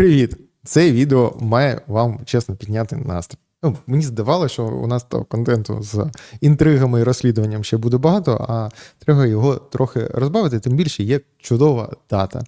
Привіт! Це відео має вам чесно підняти настрій. Ну, мені здавалося, що у нас того контенту з інтригами і розслідуванням ще буде багато, а треба його трохи розбавити, тим більше є чудова дата.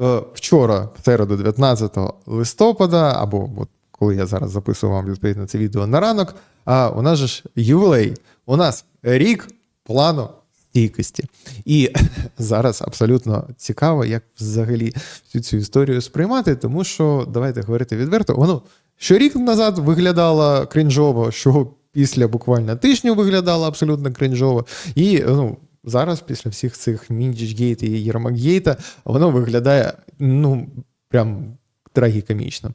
Е, Вчора, в середу, 19 листопада, або от коли я зараз записую вам відповідно це відео на ранок, а у нас же ж ювілей. У нас рік плану стійкості. І зараз абсолютно цікаво, як взагалі всю цю історію сприймати, тому що давайте говорити відверто, воно що рік назад виглядало крінжово, що після буквально тижню виглядало абсолютно крінжово. І ну, зараз, після всіх цих Мінджгейт і Єрмакгейта, воно виглядає ну, прям трагікомічно.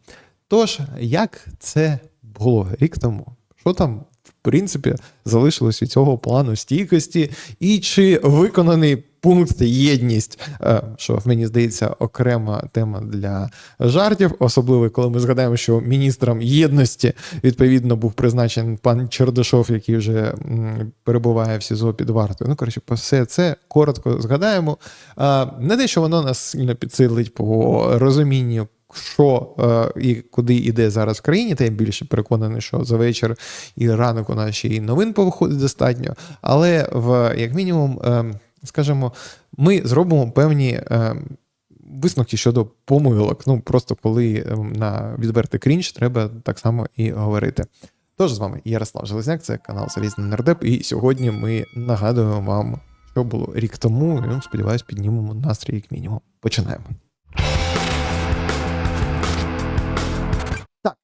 Тож, як це було рік тому? Що там принципі, залишилось від цього плану стійкості, і чи виконаний пункт єдність, е, що мені здається окрема тема для жартів, особливо коли ми згадаємо, що міністром єдності відповідно був призначений пан Чердишов, який вже перебуває в СІЗО під вартою. Ну, коротше, по все це коротко згадаємо. Не те, що воно нас сильно підсилить по розумінню що е, і куди йде зараз в країні, та я більше переконаний, що за вечір і ранок у нас ще і новин повиходить достатньо. Але в як мінімум, е, скажімо, ми зробимо певні. Е, висновки щодо помилок. Ну просто коли ем, на відвертий крінж треба так само і говорити. Тож з вами Ярослав Железняк, це канал Залізний Нардеп, і сьогодні ми нагадуємо вам, що було рік тому. і ну, Сподіваюсь, піднімемо настрій як мінімум. Починаємо.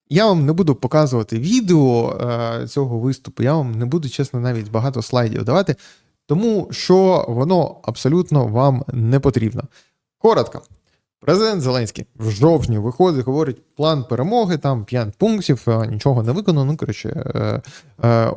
Я вам не буду показувати відео е, цього виступу, я вам не буду, чесно, навіть багато слайдів давати, тому що воно абсолютно вам не потрібно. Коротко. Президент Зеленський в жовтні виходить, говорить план перемоги, там 5 пунктів, е, нічого не виконано. Ну, коротше, е, е,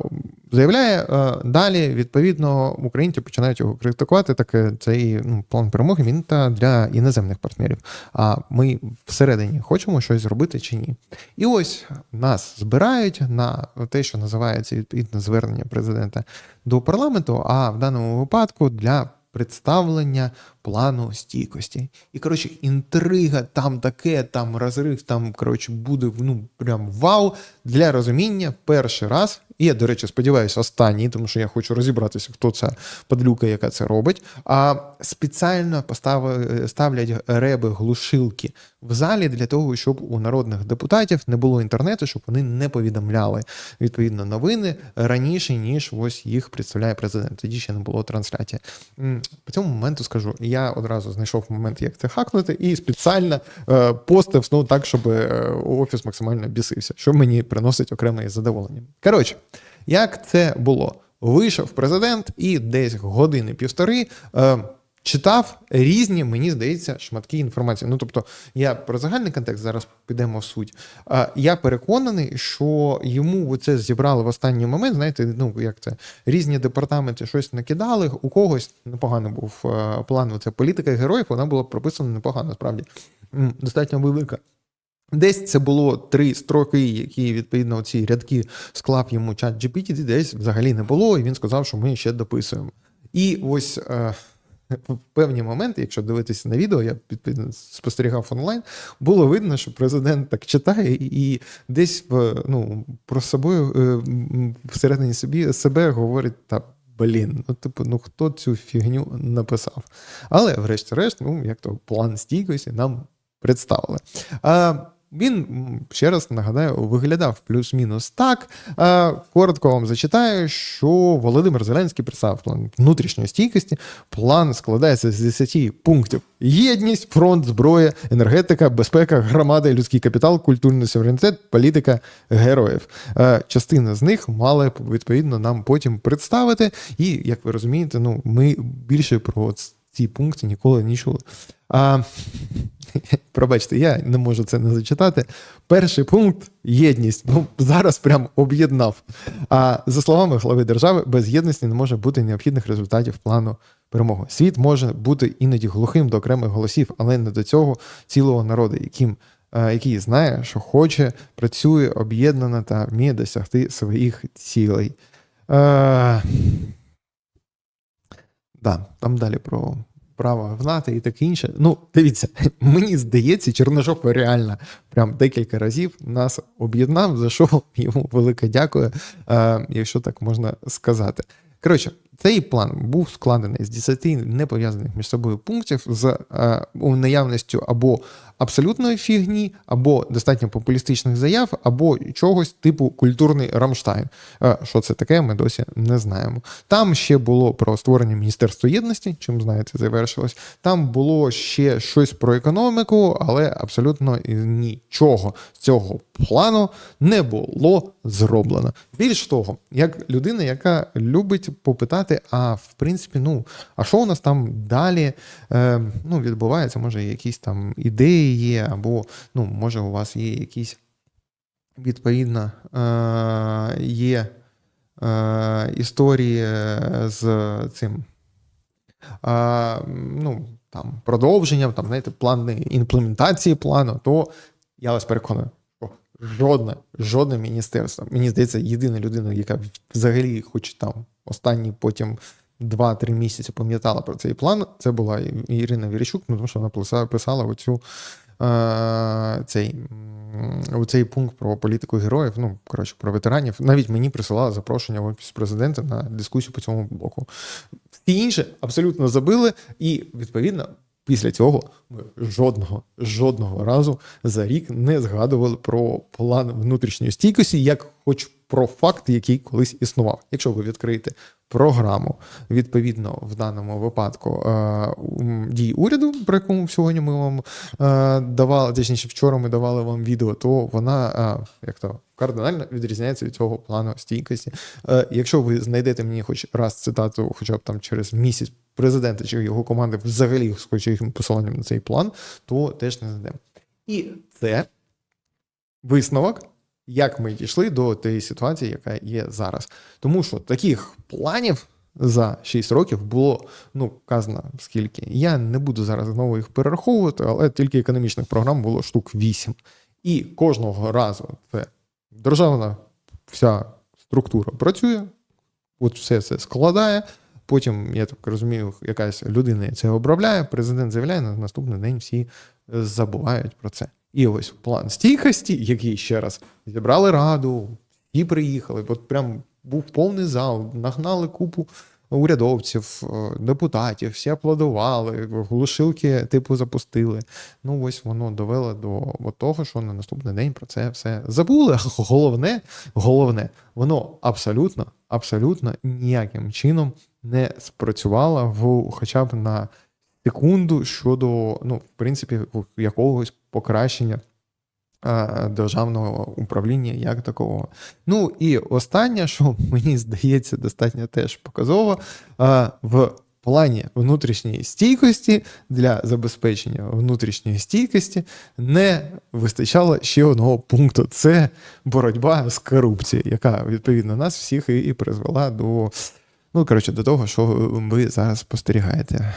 заявляє далі. Відповідно, українці починають його критикувати. Так цей ну, план перемоги він та для іноземних партнерів. А ми всередині хочемо щось зробити чи ні. І ось нас збирають на те, що називається відповідне звернення президента до парламенту. А в даному випадку для представлення плану стійкості. І, коротше, інтрига, там таке, там розрив, там, коротше, буде ну, прям вау. Для розуміння перший раз. І я, до речі, сподіваюся, останній, тому що я хочу розібратися, хто це подлюка, яка це робить. А спеціально поставили, ставлять реби глушилки в залі для того, щоб у народних депутатів не було інтернету, щоб вони не повідомляли відповідно новини раніше, ніж ось їх представляє президент. Тоді ще не було трансляції. По цьому моменту скажу я одразу знайшов момент, як це хакнути, і спеціально е, постив ну, так, щоб е, офіс максимально бісився, що мені приносить окреме задоволення. Коротше, як це було? Вийшов президент і десь години-півтори. Е, Читав різні, мені здається, шматки інформації. Ну тобто, я про загальний контекст зараз підемо в суть. Я переконаний, що йому це зібрали в останній момент. Знаєте, ну як це різні департаменти щось накидали. У когось непогано був е, план. Це політика героїв. Вона була прописана непогано, справді достатньо велика. Десь це було три строки, які відповідно ці рядки склав йому чат GPT, десь взагалі не було, і він сказав, що ми ще дописуємо. І ось. Е, в певні моменти, якщо дивитися на відео, я спостерігав онлайн, було видно, що президент так читає і десь ну, про собою е, всередині собі себе говорить та. Блін, ну типу, ну хто цю фігню написав? Але, врешті-решт, ну як то план стійкості нам представили. А він ще раз нагадаю, виглядав плюс-мінус так. Коротко вам зачитаю, що Володимир Зеленський представив план внутрішньої стійкості. План складається з 10 пунктів: єдність, фронт, зброя, енергетика, безпека, громада, людський капітал, культурний суверенітет, політика героїв. Частина з них мали відповідно нам потім представити. І як ви розумієте, ну ми більше про ці пункти ніколи не чули. А, Пробачте, я не можу це не зачитати. Перший пункт єдність. Ну, Зараз прям об'єднав. А за словами глави держави, без єдності не може бути необхідних результатів плану перемоги. Світ може бути іноді глухим до окремих голосів, але не до цього цілого народу, яким. Який знає, що хоче, працює об'єднано та вміє досягти своїх цілей. Е, да, Там далі про справа гнати і таке інше. Ну, дивіться, мені здається, Чорножопа реально прям декілька разів нас об'єднав, за що йому велике дякую, е, якщо так можна сказати. Коротше, цей план був складений з 10 непов'язаних між собою пунктів з е, наявністю або абсолютної фігні, або достатньо популістичних заяв, або чогось типу культурний Рамштайн. Е, що це таке, ми досі не знаємо. Там ще було про створення Міністерства єдності, чим знаєте, завершилось. Там було ще щось про економіку, але абсолютно нічого з цього плану не було зроблено. Більш того, як людина, яка любить попитати, а в принципі, ну а що у нас там далі е, ну, відбувається? Може, якісь там ідеї є, або ну, може, у вас є якісь відповідно е, є е, історії з цим. е, ну, там, продовженням, там, знаєте, плани імплементації плану, то я вас переконую, що жодне, жодне міністерство, мені здається, єдина людина, яка взагалі, хоч там останні потім 2-3 місяці пам'ятала про цей план, це була Ірина Вірячук, ну, тому що вона писала, оцю, е, цей, цей пункт про політику героїв, ну, коротше, про ветеранів. Навіть мені присилала запрошення в офіс президента на дискусію по цьому блоку. Всі інші абсолютно забили, і відповідно. Після цього ми жодного жодного разу за рік не згадували про план внутрішньої стійкості, як хоч про факт, який колись існував. Якщо ви відкриєте програму, відповідно в даному випадку е, дій уряду, про яку сьогодні ми вам е, давали, точніше, вчора ми давали вам відео, то вона е, як то кардинально відрізняється від цього плану стійкості. Е, Якщо ви знайдете мені хоч раз цитату, хоча б там через місяць президента чи його команди взагалі з яким посиланням на цей план, то теж не знайдемо. І це висновок, як ми дійшли до тієї ситуації, яка є зараз. Тому що таких планів за 6 років було ну казано скільки. Я не буду зараз знову їх перераховувати, але тільки економічних програм було штук 8. І кожного разу це державна вся структура працює, от все це складає. Потім, я так розумію, якась людина це обробляє, президент заявляє, на наступний день всі забувають про це. І ось план стійкості, який ще раз зібрали раду, всі приїхали, от прям був повний зал, нагнали купу урядовців, е, депутатів, всі аплодували, глушилки типу запустили. Ну ось воно довело до того, що на наступний день про це все забули. Головне, головне, воно абсолютно, абсолютно ніяким чином не спрацювало в хоча б на секунду щодо, ну, в принципі, якогось покращення державного управління як такого. Ну і останнє, що мені здається, достатньо теж показово, в плані внутрішньої стійкості для забезпечення внутрішньої стійкості не вистачало ще одного пункту: це боротьба з корупцією, яка відповідно нас всіх і призвела до. Ну, коротше, до того, що ви зараз спостерігаєте.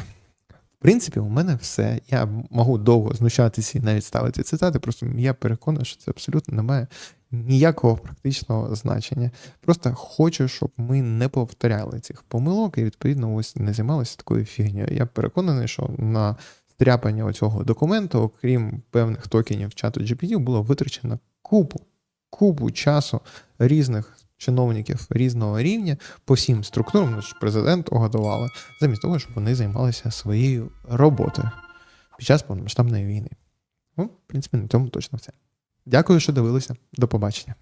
Принципі, у мене все. Я можу довго знущатися і навіть ставити цитати. Просто я переконаний, що це абсолютно не має ніякого практичного значення. Просто хочу, щоб ми не повторяли цих помилок і, відповідно, ось не займалися такою фігнею. Я переконаний, що на стряпання цього документу, окрім певних токенів чату GPT, було витрачено купу, купу часу різних чиновників різного рівня по всім структурам, ну, президент угодували, замість того, щоб вони займалися своєю роботою під час повномасштабної війни. Ну, в принципі, на цьому точно все. Дякую, що дивилися. До побачення.